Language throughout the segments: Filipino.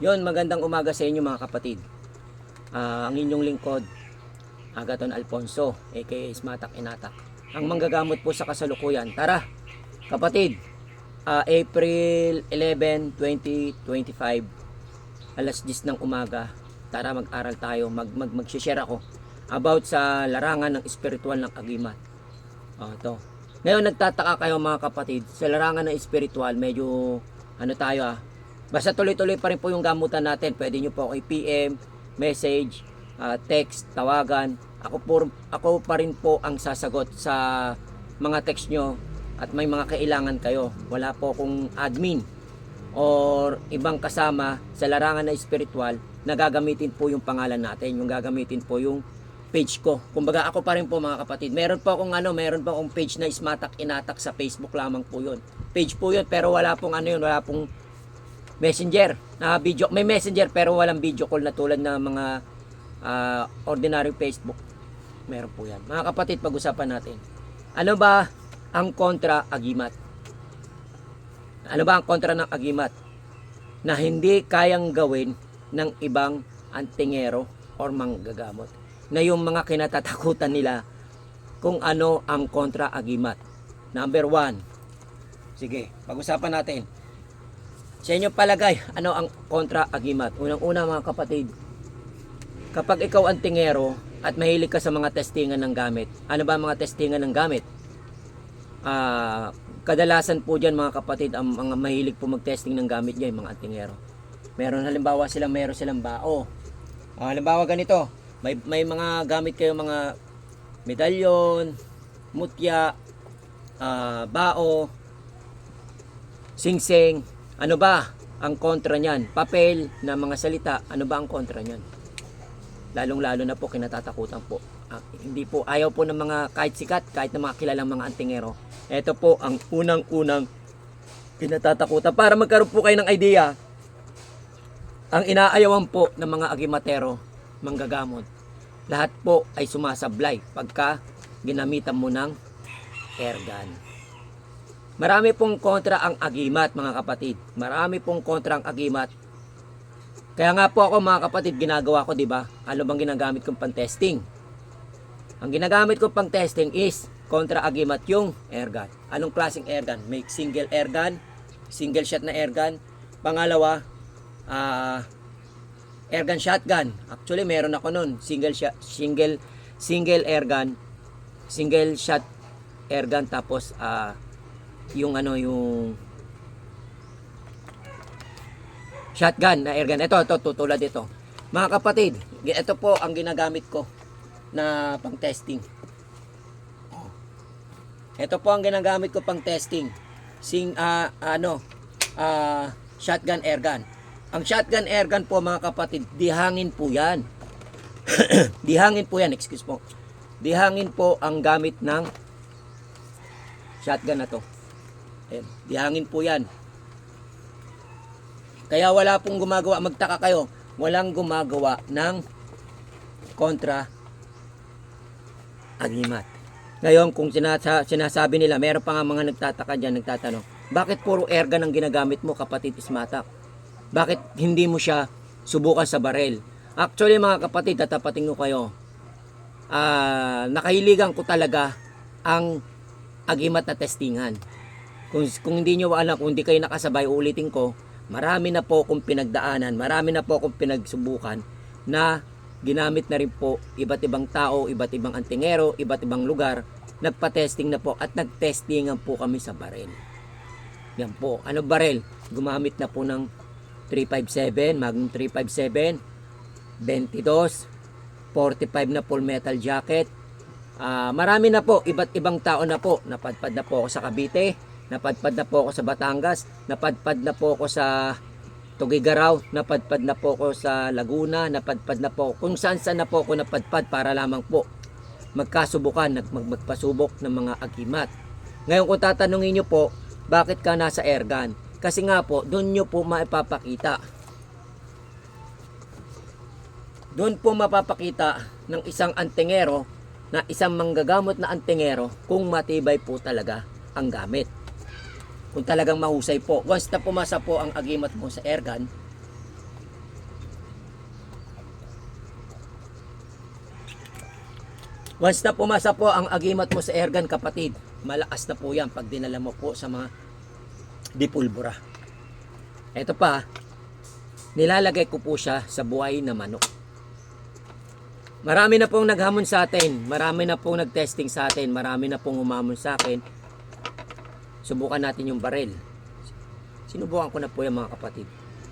Yon, magandang umaga sa inyo mga kapatid. Ah, ang inyong lingkod, Agaton Alfonso, aka Smatak Inatak. Ang manggagamot po sa kasalukuyan. Tara, kapatid, ah, April 11, 2025, alas 10 ng umaga, tara mag-aral tayo, mag, mag, mag-share ako about sa larangan ng espiritual ng agimat. Oh, ito. Ngayon nagtataka kayo mga kapatid, sa larangan ng espiritual, medyo ano tayo ah. Basta tuloy-tuloy pa rin po yung gamutan natin. Pwede nyo po ako i-PM, message, ah, text, tawagan. Ako, po, ako pa rin po ang sasagot sa mga text nyo at may mga kailangan kayo. Wala po akong admin or ibang kasama sa larangan na espiritual na gagamitin po yung pangalan natin. Yung gagamitin po yung page ko. Kumbaga ako pa rin po mga kapatid. Meron po akong ano, meron po akong page na Ismatak Inatak sa Facebook lamang po yun. Page po yun pero wala pong ano yun, wala pong messenger na video. May messenger pero walang video call na tulad ng mga ah, ordinary Facebook. Meron po yan. Mga kapatid, pag-usapan natin. Ano ba ang kontra agimat? Ano ba ang kontra ng agimat? Na hindi kayang gawin ng ibang antingero or manggagamot. Na yung mga kinatatakutan nila kung ano ang kontra agimat. Number one. Sige, pag-usapan natin. Sa inyo palagay, ano ang kontra agimat? Unang-una mga kapatid, kapag ikaw ang tingero at mahilig ka sa mga testingan ng gamit, ano ba mga testingan ng gamit? Ah, kadalasan po dyan mga kapatid, ang mga mahilig po mag-testing ng gamit dyan, mga antingero. Meron halimbawa silang meron silang bao. Ah, halimbawa ganito, may may mga gamit kayo mga medalyon, mutya, ah, bao, singsing. Ano ba ang kontra niyan? Papel na mga salita, ano ba ang kontra niyan? Lalong-lalo na po kinatatakutan po. Ah, hindi po ayaw po ng mga kahit sikat, kahit ng mga kilalang mga antingero. Ito po ang unang-unang kinatatakutan. Para magkaroon po kayo ng idea, ang inaayawan po ng mga agimatero, manggagamot, lahat po ay sumasablay pagka ginamitan mo ng airgun. Marami pong kontra ang agimat mga kapatid. Marami pong kontra ang agimat. Kaya nga po ako mga kapatid ginagawa ko 'di ba? Ano bang ginagamit kong pang-testing? Ang ginagamit ko pang testing is kontra agimat yung airgun. Anong klaseng airgun? May single airgun, single shot na airgun. Pangalawa, ah airgun shotgun. Actually, meron ako nun. Single shot, single single airgun, single shot airgun tapos ah yung ano yung shotgun na airgun. Ito, ito, tutulad ito. Mga kapatid, ito po ang ginagamit ko na pang testing. Ito po ang ginagamit ko pang testing. Sing ah, ano ah, shotgun airgun. Ang shotgun airgun po mga kapatid, dihangin po 'yan. dihangin po 'yan, excuse po. Dihangin po ang gamit ng shotgun na to. Ayan, dihangin po 'yan. Kaya wala pong gumagawa, magtaka kayo, walang gumagawa ng kontra agimat. Ngayon, kung sinasa, sinasabi nila, meron pa nga mga nagtataka dyan, nagtatanong, bakit puro airgun ang ginagamit mo, kapatid Ismatak? Bakit hindi mo siya subukan sa barel? Actually, mga kapatid, tatapatin ko kayo, ah nakahiligan ko talaga ang agimat na testingan. Kung, kung hindi nyo alam, kung hindi kayo nakasabay, ulitin ko, marami na po akong pinagdaanan, marami na po akong pinagsubukan na ginamit na rin po iba't ibang tao, iba't ibang antingero, iba't ibang lugar, nagpa-testing na po at nag-testingan po kami sa barel. Yan po. Ano barel? Gumamit na po ng 357, Magnum 357, 22, 45 na full metal jacket. Ah, marami na po, iba't ibang tao na po. Napadpad na po ako sa Cavite, napadpad na po ako sa Batangas, napadpad na po ako sa Tugigaraw, napadpad na po ako sa Laguna, napadpad na po kung saan saan na po ako napadpad para lamang po magkasubukan, mag- magpasubok ng mga agimat. Ngayon kung tatanungin nyo po, bakit ka nasa airgun? Kasi nga po, doon nyo po maipapakita. Doon po mapapakita ng isang antingero na isang manggagamot na antingero kung matibay po talaga ang gamit kung talagang mahusay po. Once na pumasa po ang agimat mo sa airgun, Once na pumasa po ang agimat mo sa airgun kapatid, malakas na po yan pag dinala mo po sa mga dipulbura. Ito pa, nilalagay ko po siya sa buhay na manok. Marami na pong naghamon sa atin, marami na pong nagtesting sa atin, marami na pong humamon sa akin Subukan natin yung barel. Sinubukan ko na po yung mga kapatid.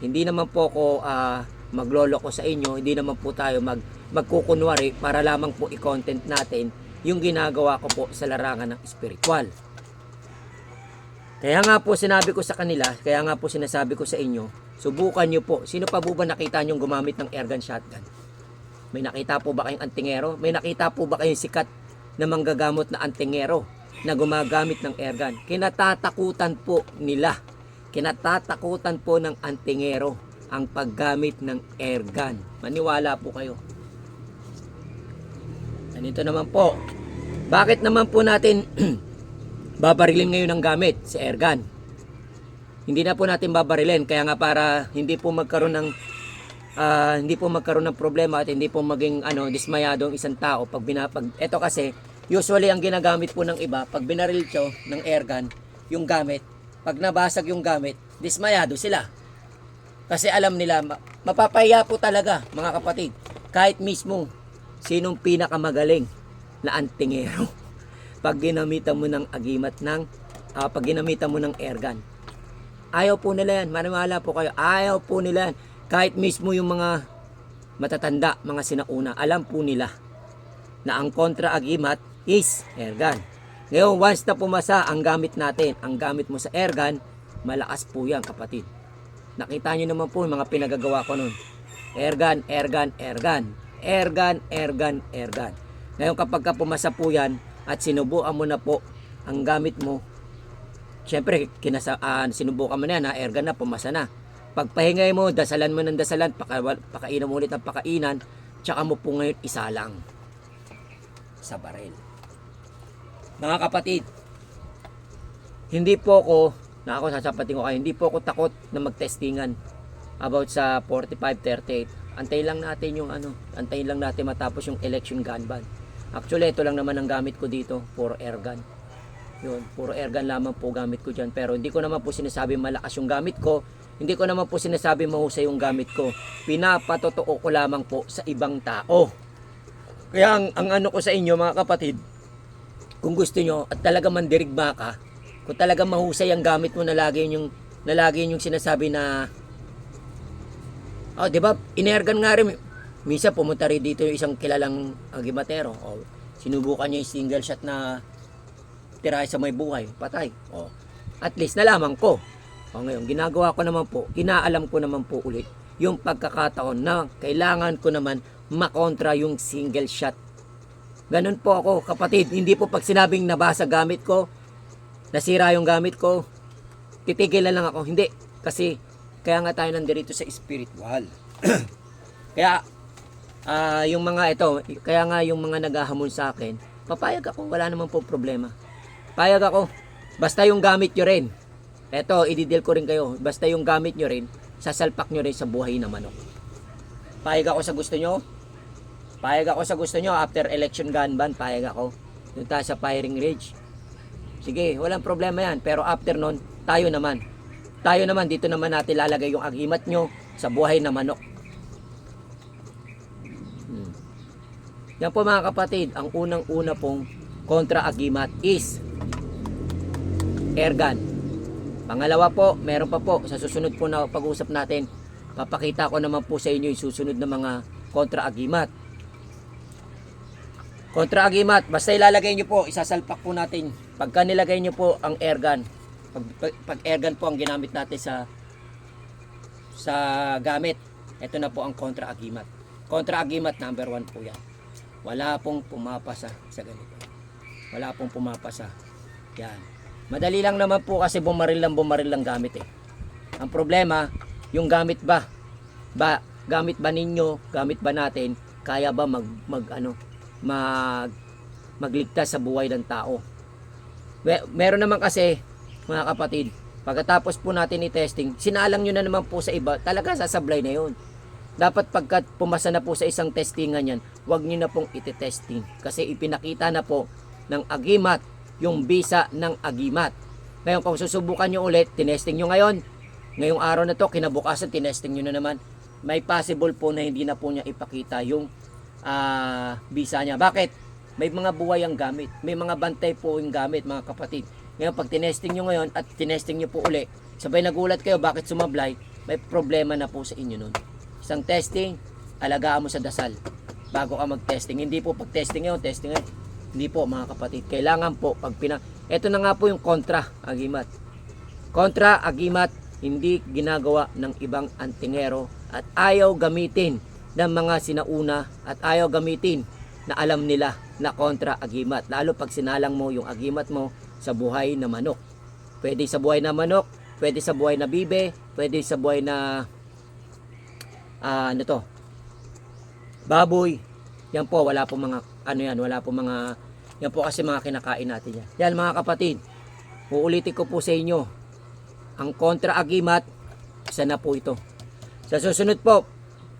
Hindi naman po ako ah, maglolo ko sa inyo, hindi naman po tayo mag magkukunwari para lamang po i-content natin yung ginagawa ko po sa larangan ng spiritual. Kaya nga po sinabi ko sa kanila, kaya nga po sinasabi ko sa inyo, subukan nyo po. Sino pa po ba nakita nyo gumamit ng airgun shotgun? May nakita po ba kayong antingero? May nakita po ba kayong sikat na manggagamot na antingero na gumagamit ng airgun? Kinatatakutan po nila. Kinatatakutan po ng antingero ang paggamit ng airgun. Maniwala po kayo. Ganito naman po. Bakit naman po natin babarilin ngayon ng gamit sa airgun? Hindi na po natin babarilin kaya nga para hindi po magkaroon ng ah, hindi po magkaroon ng problema at hindi po maging ano dismayado ang isang tao pag binapag ito kasi usually ang ginagamit po ng iba pag binaril siya ng airgun yung gamit pag nabasag yung gamit dismayado sila kasi alam nila ma- mapapahiya po talaga mga kapatid kahit mismo sinong pinakamagaling na antingero pag ginamitan mo ng agimat ng ah, pag ginamitan mo ng airgun Ayaw po nila yan. Maniwala po kayo. Ayaw po nila yan. Kahit mismo yung mga matatanda, mga sinauna, alam po nila na ang kontra-agimat is airgun. Ngayon, once na pumasa ang gamit natin, ang gamit mo sa airgun, malakas po yan kapatid. Nakita nyo naman po yung mga pinagagawa ko nun. Airgun, airgun, airgun. Airgun, airgun, airgun. Ngayon kapag ka pumasa po yan at sinubukan mo na po ang gamit mo Siyempre, kinasa, ah, sinubukan mo na yan, ha, airgun na, pumasa na. Pagpahingay mo, dasalan mo ng dasalan, paka, pakainan mo ulit ng pakainan, tsaka mo po ngayon isa lang sa baril. Mga kapatid, hindi po ako, na ako sasapatin ko kayo, hindi po ako takot na magtestingan about sa 45-38. Antayin lang natin yung ano, antayin lang natin matapos yung election gun ban. Actually, ito lang naman ang gamit ko dito, for air gun. Yun, puro airgun lamang po gamit ko dyan. Pero hindi ko naman po sinasabi malakas yung gamit ko. Hindi ko naman po sinasabi mahusay yung gamit ko. Pinapatotoo ko lamang po sa ibang tao. Kaya ang, ang ano ko sa inyo mga kapatid, kung gusto nyo at talaga mandirigma ka, kung talaga mahusay ang gamit mo na lagi yung, na lagi yung sinasabi na Oh, 'di ba? Inergan nga rin. Misa pumunta rin dito yung isang kilalang agimatero. Oh, sinubukan niya yung single shot na tirahe sa may buhay, patay. O, at least nalaman ko. O ngayon, ginagawa ko naman po, inaalam ko naman po ulit yung pagkakataon na kailangan ko naman makontra yung single shot. Ganun po ako, kapatid. Hindi po pag sinabing nabasa gamit ko, nasira yung gamit ko, titigilan lang ako. Hindi. Kasi, kaya nga tayo nandito sa spiritual. kaya, ah yung mga ito, kaya nga yung mga naghahamon sa akin, papayag ako, wala naman po problema. Payag ako. Basta yung gamit nyo rin. Eto, ididil ko rin kayo. Basta yung gamit nyo rin, sasalpak nyo rin sa buhay na manok. Payag ako sa gusto nyo. Payag ako sa gusto nyo. After election gun ban, payag ako. Doon tayo sa firing range. Sige, walang problema yan. Pero after nun, tayo naman. Tayo naman, dito naman natin lalagay yung agimat nyo sa buhay na manok. Hmm. Yan po mga kapatid, ang unang-una pong kontra-agimat is airgun. Pangalawa po, meron pa po, sa susunod po na pag-usap natin, papakita ko naman po sa inyo yung susunod na mga kontra-agimat. Kontra-agimat, basta ilalagay nyo po, isasalpak po natin. Pagka nilagay nyo po ang airgun, pag, pag, pag airgun po ang ginamit natin sa sa gamit, ito na po ang kontra-agimat. Kontra-agimat number one po yan. Wala pong pumapasa sa ganito. Wala pong pumapasa. Yan. Madali lang naman po kasi bumaril lang bumaril lang gamit eh. Ang problema, yung gamit ba? Ba gamit ba ninyo, gamit ba natin, kaya ba mag, mag ano, mag magligtas sa buhay ng tao? Me- meron naman kasi mga kapatid, pagkatapos po natin i-testing, sinalang nyo na naman po sa iba, talaga sasablay na yun. Dapat pagkat pumasa na po sa isang testingan yan, wag niyo na pong iti-testing kasi ipinakita na po ng agimat yung bisa ng agimat. Ngayon kung susubukan nyo ulit, tinesting nyo ngayon, ngayong araw na to, kinabukasan, tinesting nyo na naman, may possible po na hindi na po niya ipakita yung ah, bisa niya. Bakit? May mga buhay ang gamit. May mga bantay po yung gamit, mga kapatid. Ngayon, pag tinesting nyo ngayon at tinesting nyo po uli, sabay nagulat kayo, bakit sumablay, may problema na po sa inyo nun. Isang testing, alagaan mo sa dasal bago ka mag-testing. Hindi po pag testing ngayon, testing ngayon. Hindi po mga kapatid. Kailangan po pag pina... Ito na nga po yung kontra, agimat. Kontra, agimat, hindi ginagawa ng ibang antingero at ayaw gamitin ng mga sinauna at ayaw gamitin na alam nila na kontra agimat. Lalo pag sinalang mo yung agimat mo sa buhay na manok. Pwede sa buhay na manok, pwede sa buhay na bibe, pwede sa buhay na ah, ano to, baboy. Yan po, wala po mga, ano yan, wala po mga, yan po kasi mga kinakain natin yan. Yan mga kapatid, uulitin ko po sa inyo, ang kontra agimat, isa na po ito. Sa susunod po,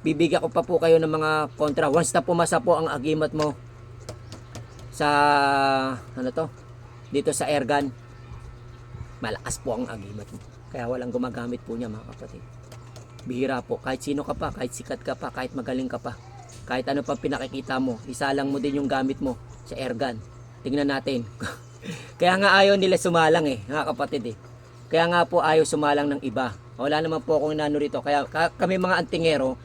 bibigyan ko pa po kayo ng mga kontra. Once na pumasa po ang agimat mo sa, ano to, dito sa airgun, malakas po ang agimat mo. Kaya walang gumagamit po niya mga kapatid. Bihira po. Kahit sino ka pa, kahit sikat ka pa, kahit magaling ka pa. Kahit ano pa pinakikita mo, isalang mo din yung gamit mo sa airgun. Tingnan natin. Kaya nga ayaw nila sumalang eh, mga kapatid eh. Kaya nga po ayaw sumalang ng iba. Wala naman po akong inano rito. Kaya ka- kami mga antingero,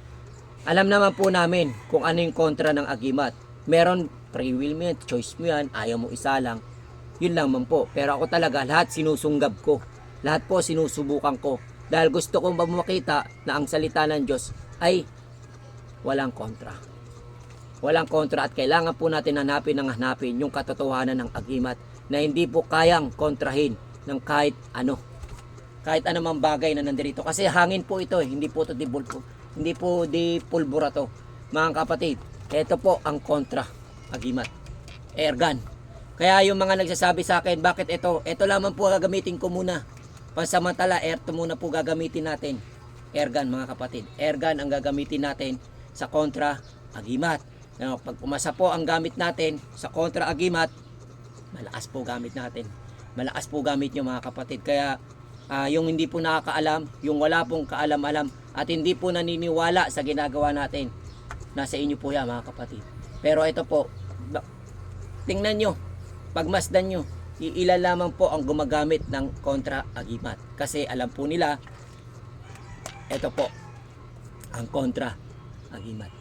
alam naman po namin kung ano yung kontra ng agimat. Meron free will mo yan, choice mo yan, ayaw mo isalang. Yun lang man po. Pero ako talaga, lahat sinusunggab ko. Lahat po sinusubukan ko. Dahil gusto kong makita na ang salita ng Diyos ay walang kontra. Walang kontra at kailangan po natin hanapin ng hanapin yung katotohanan ng agimat na hindi po kayang kontrahin ng kahit ano. Kahit anumang bagay na nandirito. Kasi hangin po ito eh. Hindi po ito di bulpo. Hindi po di pulbura to. Mga kapatid, ito po ang kontra agimat. Airgun. Kaya yung mga nagsasabi sa akin, bakit ito? Ito lamang po gagamitin ko muna. Pansamantala, air to muna po gagamitin natin. Airgun mga kapatid. Airgun ang gagamitin natin sa kontra agimat. Now, pag umasa po ang gamit natin sa kontra agimat, malakas po gamit natin. Malakas po gamit nyo mga kapatid. Kaya ah, yung hindi po nakakaalam, yung wala pong kaalam-alam at hindi po naniniwala sa ginagawa natin, nasa inyo po yan mga kapatid. Pero ito po, tingnan nyo, pagmasdan nyo, iilan lamang po ang gumagamit ng kontra agimat. Kasi alam po nila, ito po, ang kontra agimat.